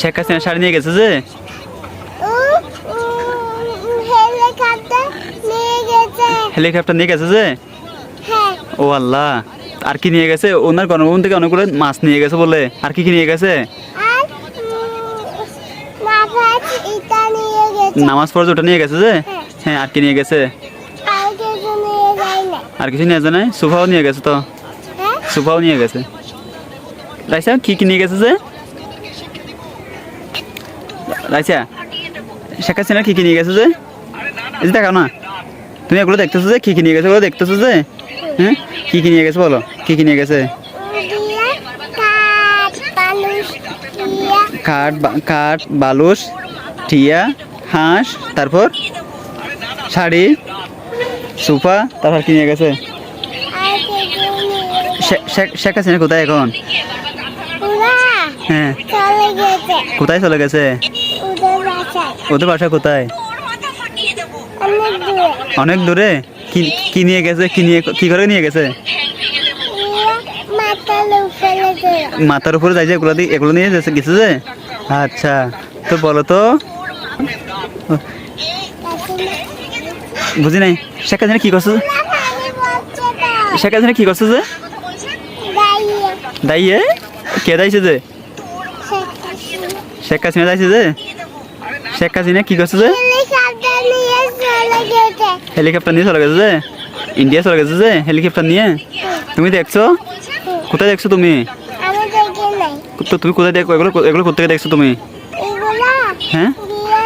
শেখ হাসিনা শাড়ি নিয়ে গেছে যে? হেলিকপ্টার নিয়ে গেছে যে? ও আল্লাহ। আর কি নিয়ে গেছে? ওনার গণভবন থেকে অনেকগুলো মাছ নিয়ে গেছে বলে। আর কি কি নিয়ে গেছে? নামাজ পড়ে ওটা নিয়ে গেছে যে? হ্যাঁ আর কি নিয়ে গেছে? আর কিছু নিয়ে যায় না। আর কিছু নিয়ে যায় না সোফাও নিয়ে গেছে তো? সোফাও নিয়ে গেছে। রাইসা কি কি নিয়ে গেছে যে? রাইসা শেখ হাসিনা কি কি নিয়ে গেছে যে? এই দেখাও না। তুমি এগুলো দেখতেছো যে? কি কি নিয়ে গেছে? ওগুলো দেখতেছো যে? হ্যাঁ? কি কি নিয়ে গেছে বলো? কি কি নিয়ে গেছে? কাঠ কাঠ বালুস টিয়া হাঁস, তারপর শাড়ি সোফা তারপর কি নিয়ে গেছে? শেখ হাসিনা কোথায় এখন? হ্যাঁ। কোথায় চলে গেছে? ওদের বাসা কোথায়? অনেক দূরে। কি নিয়ে গেছে? কি নিয়ে কি করে নিয়ে গেছে? মাথার উপরে যাই যে এগুলো দিয়ে এগুলো নিয়ে গেছে গেছে যে? আচ্ছা। তো বলো তো। বুঝি নাই। শেখ কি করছে? শেখ হাসিনা কি করছে যে? দাইয়ে কে দাইছে যে শেখ হাসিনা দাইছে যে শেখ হাসিনা কি করছে যে হেলিকপ্টার নিয়ে চলে গেছে হেলিকপ্টার নিয়ে চলে গেছে যে ইন্ডিয়া চলে গেছে যে হেলিকপ্টার নিয়ে তুমি দেখছ কোথায় দেখছ তুমি আমি দেখি নাই তো তুমি কোথায় দেখো এগুলো এগুলো কোথেকে দেখছ তুমি এগুলা হ্যাঁ দিয়া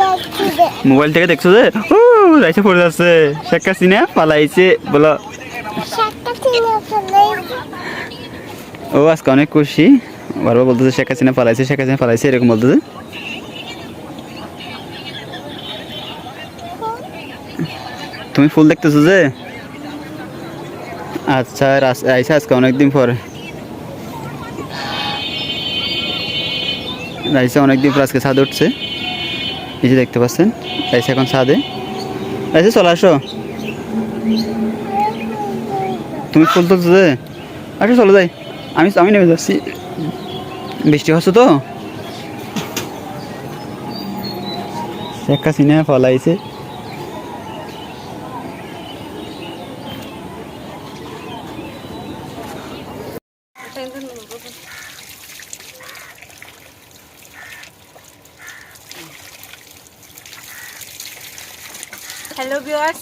দেখছি দে মোবাইল থেকে দেখছ যে ও রাইসে পড়ে যাচ্ছে। শেখ হাসিনা পালাইছে, বলো। ও আজকে অনেক খুশি। বারবার বলতেছে শেখ হাসিনা পালাইছে, শেখ হাসিনা পালাইছে, এরকম বলতেছে। তুমি ফুল দেখতেছো যে? আচ্ছা আইসা আজকে অনেকদিন পরে। রাইসা অনেকদিন পর আজকে ছাদে উঠছে। এই যে দেখতে পাচ্ছেন এসে এখন ছাদে। এসে চলে আসো। তুমি ফুল তুলছো যে? আচ্ছা চলে যাই। আমি আমি নেমে যাচ্ছি। বৃষ্টি হচ্ছে তো? একটা সিনেমা ফল ফলাইছে হ্যালো ভিউয়ার্স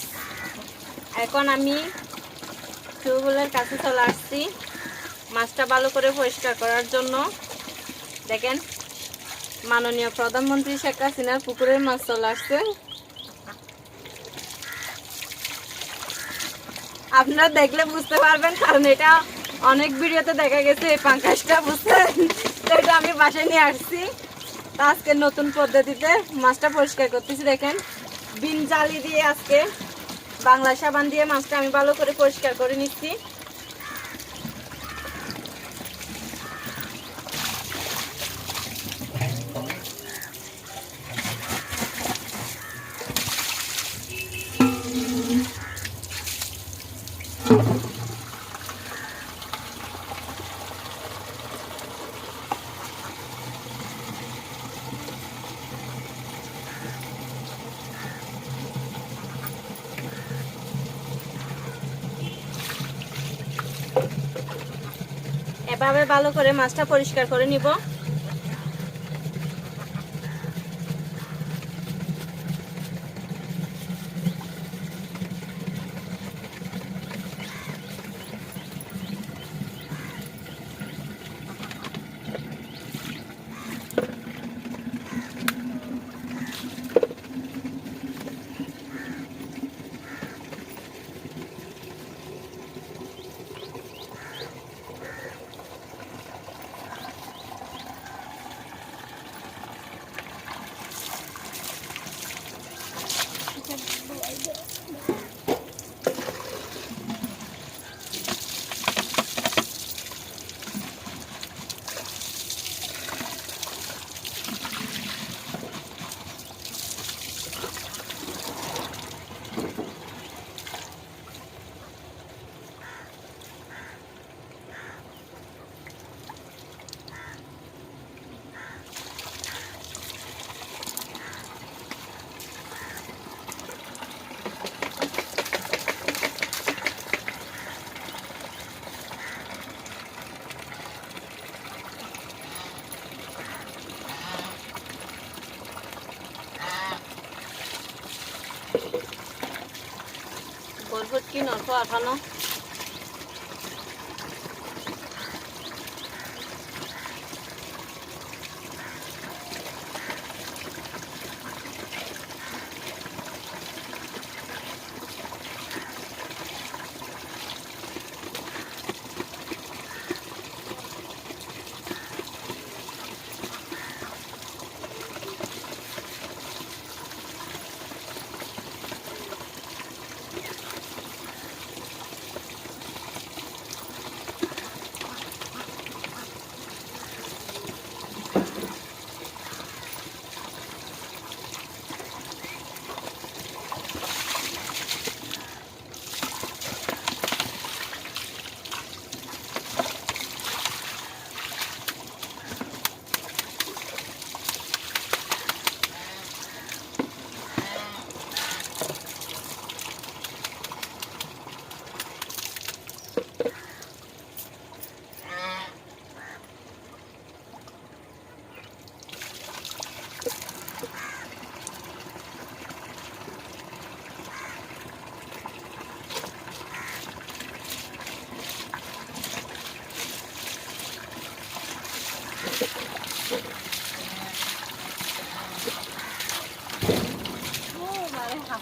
এখন আমি টিউবওয়েলের কাছে চলে আসছি। মাছটা ভালো করে পরিষ্কার করার জন্য। দেখেন, মাননীয় প্রধানমন্ত্রী শেখ হাসিনার পুকুরের মাছ চলে আসছে। আপনারা দেখলে বুঝতে পারবেন, কারণ এটা অনেক ভিডিওতে দেখা গেছে, এই পাঙ্কাশটা বুঝতে এটা আমি বাসায় নিয়ে আসছি। তো আজকে নতুন পদ্ধতিতে মাছটা পরিষ্কার করতেছি, দেখেন। বিন জালি দিয়ে আজকে বাংলা সাবান দিয়ে মাছটা আমি ভালো করে পরিষ্কার করে নিচ্ছি। এভাবে ভালো করে মাছটা পরিষ্কার করে নিব। คนเพื่กินนอนข้อทันเนาะ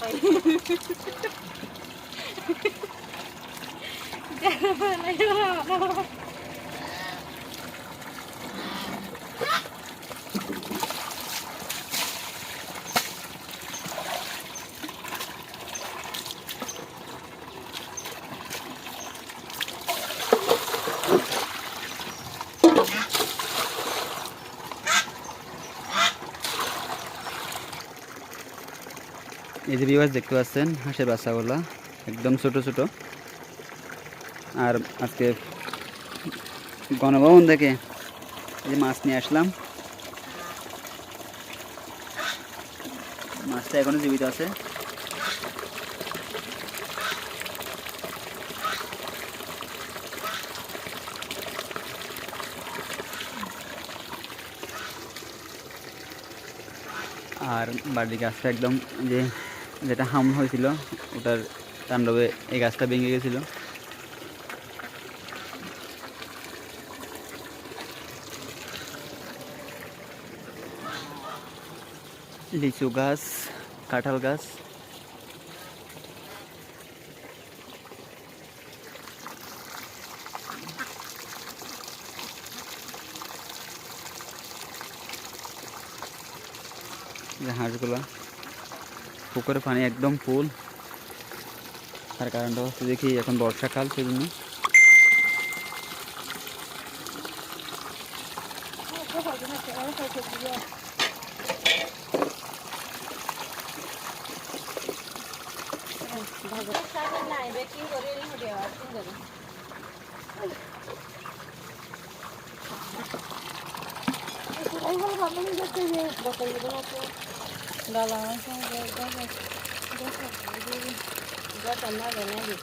Jangan malah যে দেখতে পাচ্ছেন, হাঁসের বাচ্চাগুলো, একদম ছোট ছোট। আর আজকে গণভবন থেকে এই যে মাছ নিয়ে আসলাম। মাছটা এখনও জীবিত আছে। আর বাড়ি গাছটা একদম যে যেটা হাম হয়েছিল ওটার তাণ্ডবে এই গাছটা ভেঙে গেছিল। লিচু গাছ কাঁঠাল গাছ। হাঁসগুলা। পুকুরের পানি একদম ফুল। তার কারণটা হচ্ছে দেখি এখন বর্ষাকাল সেজন্য। ভালো Đó là sao vậy? Đó là đó là đó là nó về nó đi.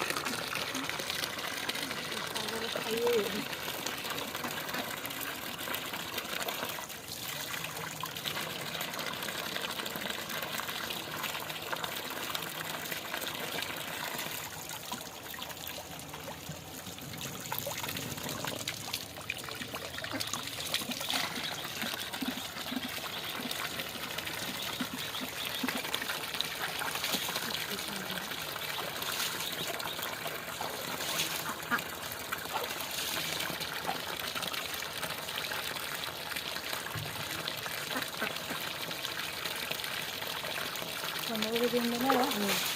这边没卖完呢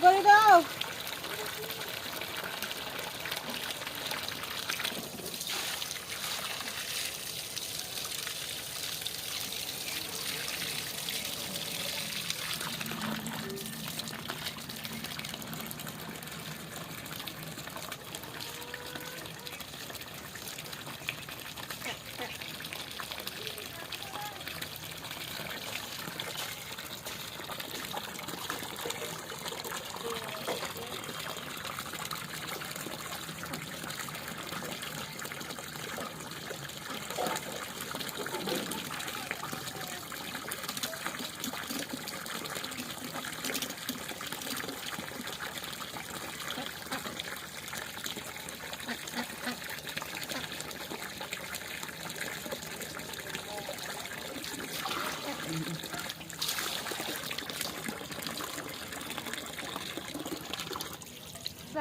করে দেওয়া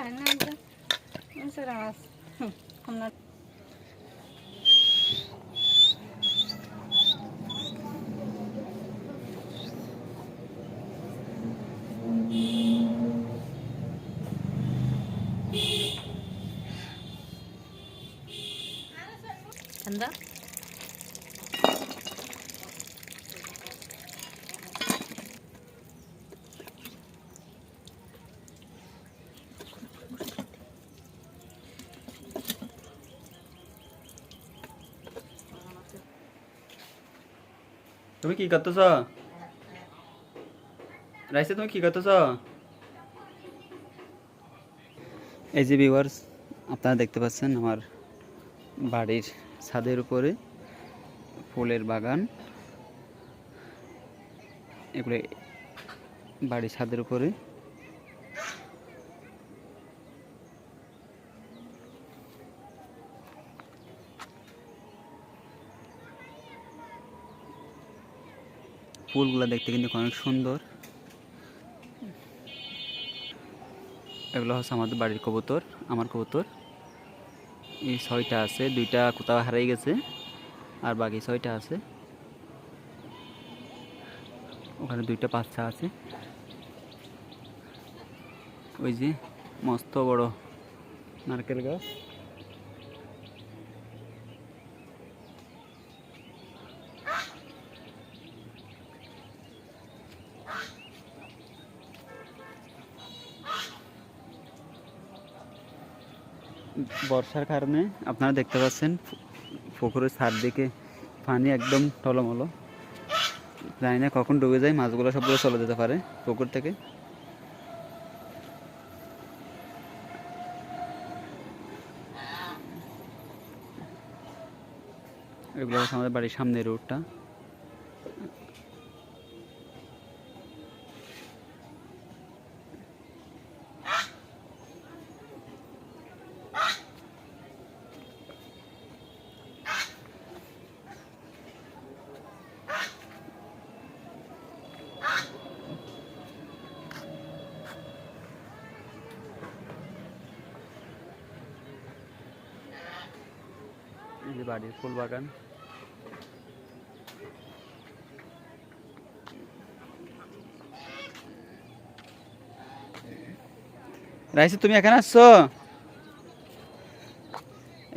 সুন্দর অফ তুমি কি করতেছ? রাইসে, তুমি কি করতেছ? এই যে ভিউয়ার্স আপনারা দেখতে পাচ্ছেন আমার বাড়ির ছাদের উপরে ফুলের বাগান। এগুলো বাড়ির ছাদের উপরে। ফুলগুলো দেখতে কিন্তু অনেক সুন্দর। এগুলো হচ্ছে আমাদের বাড়ির কবুতর, আমার কবুতর। এই ছয়টা আছে, দুইটা কোথাও হারিয়ে গেছে, আর বাকি ছয়টা আছে। ওখানে দুইটা বাচ্চা আছে। ওই যে মস্ত বড় নারকেল গাছ। বর্ষার কারণে আপনারা দেখতে পাচ্ছেন পুকুরের চারদিকে পানি একদম টলমলো। জানি না কখন ডুবে যায়, মাছগুলো সবগুলো চলে যেতে পারে পুকুর থেকে। এগুলো আমাদের বাড়ির সামনের রোডটা বাড়ির ফুল বাগান রাইসা, তুমি এখানে আসছো?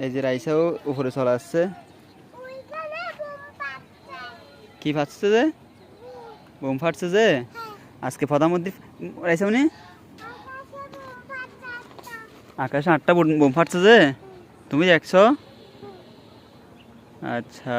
এই যে রাইসাও উপরে চলে আসছে। কি ফাটছে যে? বোম ফাটছে যে? আজকে প্রধানমন্ত্রী রাইসা উনি আকাশে আটটা বোম ফাটছে যে? তুমি দেখছ? আচ্ছা